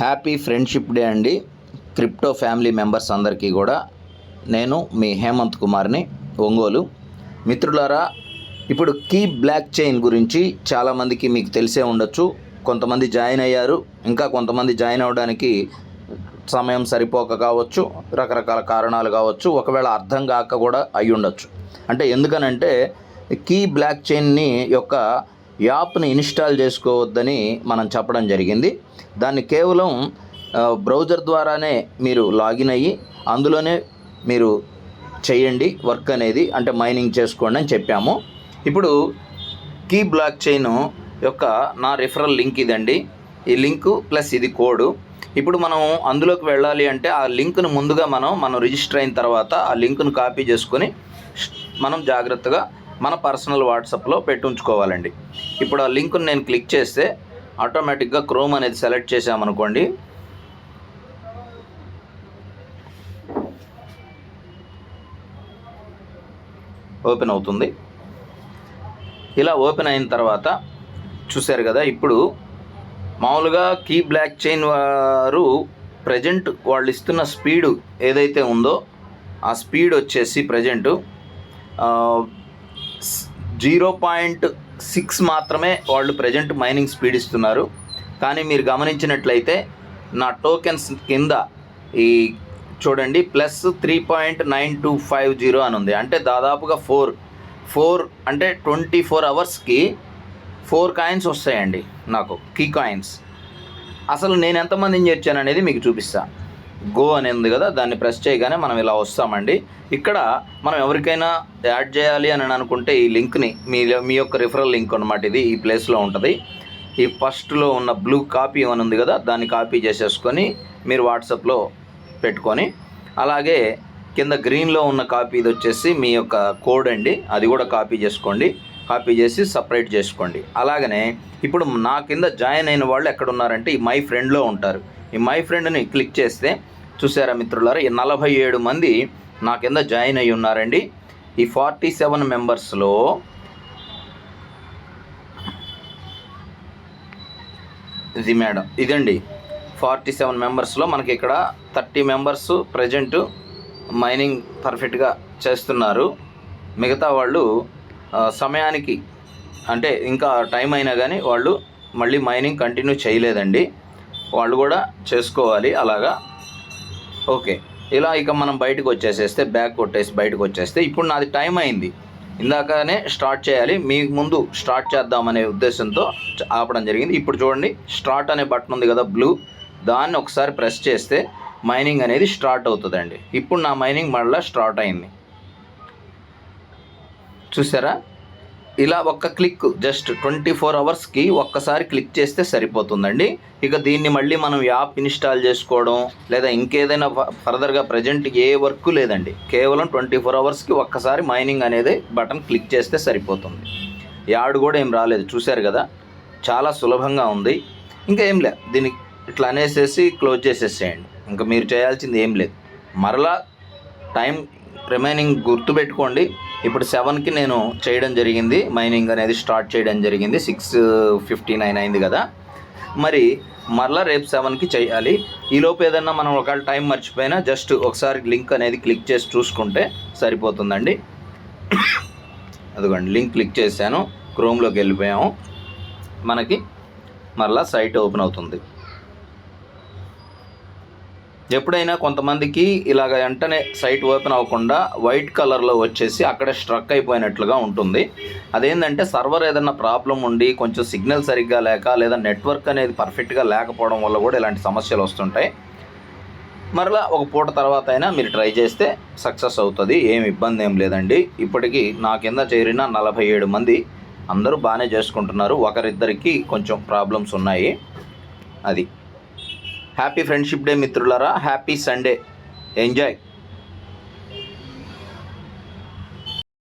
Happy friendship day అండి. Crypto family members అందరికీ కూడా. నేను మీ హేమంత్ కుమార్ని ఒంగోలు. మిత్రులారా ఇప్పుడు కీ బ్లాక్ చైన్ గురించి చాలామందికి మీకు తెలిసే ఉండొచ్చు. కొంతమంది జాయిన్ అయ్యారు. ఇంకా కొంతమంది జాయిన్ అవ్వడానికి సమయం సరిపోక కావచ్చు రకరకాల కారణాలు కావచ్చు ఒకవేళ అర్థం కాక కూడా అయి ఉండొచ్చు అంటే ఎందుకనంటే కీ బ్లాక్ చైన్ని యొక్క యాప్ని ఇన్స్టాల్ చేసుకోవద్దని మనం చెప్పడం జరిగింది. దాన్ని కేవలం బ్రౌజర్ ద్వారానే మీరు లాగిన్ అయ్యి అందులోనే మీరు చేయండి వర్క్ అనేది అంటే మైనింగ్ చేసుకోండి అని చెప్పాము. ఇప్పుడు కీ బ్లాక్ చైన్ యొక్క నా రిఫరల్ లింక్ ఇదండి. ఈ లింకు ప్లస్ ఇది కోడ్. ఇప్పుడు మనం అందులోకి వెళ్ళాలి అంటే ఆ లింక్ను ముందుగా మనం మనం రిజిస్టర్ అయిన తర్వాత ఆ లింక్ను కాపీ చేసుకొని మనం జాగ్రత్తగా మన పర్సనల్ వాట్సాప్లో పెట్టి ఉంచుకోవాలండి. ఇప్పుడు ఆ లింక్ను నేను క్లిక్ చేస్తే ఆటోమేటిక్గా క్రోమ్ అనేది సెలెక్ట్ చేసామనుకోండి ఓపెన్ అవుతుంది. ఇలా ఓపెన్ అయిన తర్వాత చూశారు కదా ఇప్పుడు మామూలుగా కీ బ్లాక్ చైన్ వారు ప్రజెంట్ వాళ్ళు ఇస్తున్న స్పీడు ఏదైతే ఉందో ఆ స్పీడ్ వచ్చేసి ప్రజెంటు జీరో పాయింట్ సిక్స్ మాత్రమే వాళ్ళు ప్రజెంట్ మైనింగ్ స్పీడ్ ఇస్తున్నారు. కానీ మీరు గమనించినట్లయితే నా టోకెన్స్ కింద ఈ చూడండి plus three point nine two five zero అని ఉంది. అంటే దాదాపుగా ఫోర్ ఫోర్ అంటే ట్వంటీ ఫోర్ అవర్స్కి ఫోర్ కాయిన్స్ వస్తాయండి నాకు కీ కాయిన్స్. అసలు నేను ఎంతమందిని చేర్చాను అనేది మీకు చూపిస్తాను గో అని ఉంది కదా దాన్ని ప్రెస్ చేయగానే మనం ఇలా వస్తామండి. ఇక్కడ మనం ఎవరికైనా యాడ్ చేయాలి అని అనుకుంటే ఈ లింక్ని మీ మీ యొక్క రిఫరల్ లింక్ అనమాట ఇది ఈ ప్లేస్లో ఉంటుంది. ఈ ఫస్ట్లో ఉన్న బ్లూ కాపీ అని ఉంది కదా దాన్ని కాపీ చేసేసుకొని మీరు వాట్సాప్లో పెట్టుకొని అలాగే కింద గ్రీన్లో ఉన్న కాపీ ఇది వచ్చేసి మీ యొక్క కోడ్ అండి అది కూడా కాపీ చేసుకోండి కాపీ చేసి సపరేట్ చేసుకోండి. అలాగనే ఇప్పుడు నా కింద జాయిన్ అయిన వాళ్ళు ఎక్కడ ఉన్నారంటే ఈ మై ఫ్రెండ్లో ఉంటారు. ఈ మై ఫ్రెండ్ని క్లిక్ చేస్తే చూసారా మిత్రులారా? ఈ నలభై ఏడు మంది నా కింద జాయిన్ అయి ఉన్నారండి. ఈ ఫార్టీ సెవెన్ మెంబర్స్లో ఇది మేడం ఇదండి. ఫార్టీ సెవెన్ మెంబర్స్లో మనకి ఇక్కడ థర్టీ మెంబర్స్ ప్రజెంట్ మైనింగ్ పర్ఫెక్ట్గా చేస్తున్నారు. మిగతా వాళ్ళు సమయానికి అంటే ఇంకా టైం అయినా కానీ వాళ్ళు మళ్ళీ మైనింగ్ కంటిన్యూ చేయలేదండి. వాళ్ళు కూడా చేసుకోవాలి అలాగా. ఓకే. ఇలా ఇక మనం బయటకు వచ్చేసేస్తే బ్యాక్ కొట్టేసి బయటకు వచ్చేస్తే ఇప్పుడు నాది టైం అయింది. ఇందాకనే స్టార్ట్ చేయాలి. మీకు ముందు స్టార్ట్ చేద్దామనే ఉద్దేశంతో చ- ఆపడం జరిగింది. ఇప్పుడు చూడండి స్టార్ట్ అనే బటన్ ఉంది కదా బ్లూ. దాన్ని ఒకసారి ప్రెస్ చేస్తే మైనింగ్ అనేది స్టార్ట్ అవుతుందండి. ఇప్పుడు నా మైనింగ్ మళ్ళీ స్టార్ట్ అయింది. చూసారా? ఇలా ఒక్క క్లిక్ జస్ట్ ట్వంటీ ఫోర్ అవర్స్కి ఒక్కసారి క్లిక్ చేస్తే సరిపోతుందండి. ఇక దీన్ని మళ్ళీ మనం యాప్ ఇన్స్టాల్ చేసుకోవడం లేదా ఇంకేదైనా ఫర్దర్గా ప్రజెంట్ ఏ వర్క్ లేదండి. కేవలం ట్వంటీ ఫోర్ అవర్స్కి ఒక్కసారి మైనింగ్ అనేది బటన్ క్లిక్ చేస్తే సరిపోతుంది. యాడ్ కూడా ఏం రాలేదు చూశారు కదా? చాలా సులభంగా ఉంది. ఇంకా ఏం లేదు దీన్ని ఇట్లా అనేసేసి క్లోజ్ చేసేసేయండి. ఇంకా మీరు చేయాల్సింది ఏం లేదు. మరలా టైం రిమైనింగ్ గుర్తుపెట్టుకోండి. ఇప్పుడు సెవెన్కి నేను చేయడం జరిగింది. మైనింగ్ అనేది స్టార్ట్ చేయడం జరిగింది. సిక్స్ ఫిఫ్టీ నైన్ అయింది కదా. మరి మరలా రేపు సెవెన్కి చేయాలి. ఈలోపు ఏదన్నా మనం ఒకవేళ టైం మర్చిపోయినా జస్ట్ ఒకసారి లింక్ అనేది క్లిక్ చేసి చూసుకుంటే సరిపోతుందండి. అదిగోండి లింక్ క్లిక్ చేశాను. క్రోమ్లోకి వెళ్ళిపోయాము. మనకి మరలా సైట్ ఓపెన్ అవుతుంది. ఎప్పుడైనా కొంతమందికి ఇలాగ వెంటనే సైట్ ఓపెన్ అవ్వకుండా వైట్ కలర్లో వచ్చేసి అక్కడే స్ట్రక్ అయిపోయినట్లుగా ఉంటుంది. అదేంటంటే సర్వర్ ఏదైనా ప్రాబ్లం ఉండి కొంచెం సిగ్నల్ సరిగ్గా లేక లేదా నెట్వర్క్ అనేది పర్ఫెక్ట్గా లేకపోవడం వల్ల కూడా ఇలాంటి సమస్యలు వస్తుంటాయి. మరలా ఒక పూట తర్వాత అయినా మీరు ట్రై చేస్తే సక్సెస్ అవుతుంది ఏం ఇబ్బంది ఏం లేదండి. ఇప్పటికీ నా కింద చేరిన నలభై ఏడు మంది అందరూ బాగానే చేసుకుంటున్నారు. ఒకరిద్దరికి కొంచెం ప్రాబ్లమ్స్ ఉన్నాయి. అది. హ్యాపీ ఫ్రెండ్షిప్ డే మిత్రులారా. Happy Sunday enjoy